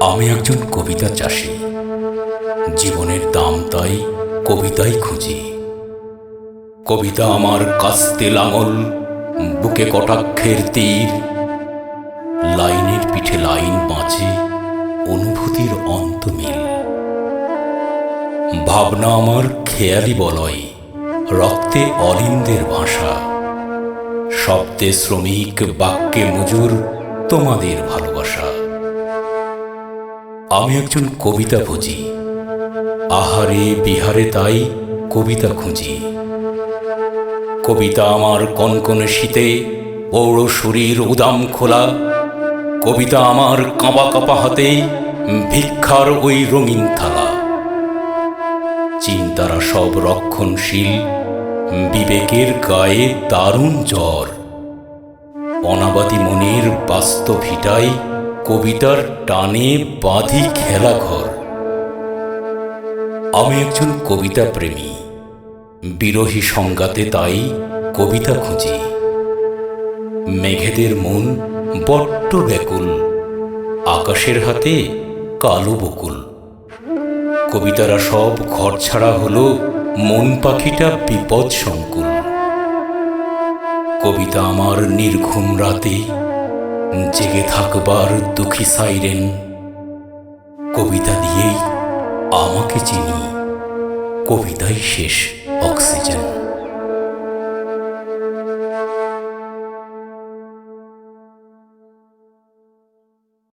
আমি একজন কবিতা চাষি। জীবনের দাম তাই কবিতাই খুঁজি। কবিতা আমার কাস্তে লাঙল, বুকে কটাক্ষের তীর। লাইনের পিঠে লাইন বাঁচে, অনুভূতির অন্তমিল ভাবনা আমার খেয়ালি বলয়, রক্তে অলিন্দের ভাষা। শব্দে শ্রমিক বাক্যে মজুর তোমাদের ভালোবাসা। আমি একজন কবিতা বুঝি আহারে, বিহারে তাই কবিতা খুঁজি। কবিতা আমার কনকনে শীতে পৌর শরীর উদাম খোলা। কবিতা আমার কাঁপা কাঁপা হাতে, ভিক্ষার ওই রঙিন থালা। চিন্তারা সব রক্ষণশীল, বিবেকের গায়ে দারুণ জ্বর। অনাবাদী মনের বাস্তব ভিটাই কবিতার টানে বাঁধি খেলা ঘর আমি একজন কবিতা প্রেমী বিরোহী সংগাতে তাই কবিতা খুঁজি। মেঘেদের মন বট্ট ব্যাকুল, আকাশের হাতে কালো বকুল। কবিতারা সব ঘর ছাড়া হলো মন পাখিটা বিপদ সংকুল কবিতা আমার নির্ঘুম রাতে, জেগে থাকবার দুঃখী সাইরেন। কবিতা দিয়েই আমাকে চিনি, কবিতাই শেষ অক্সিজেন।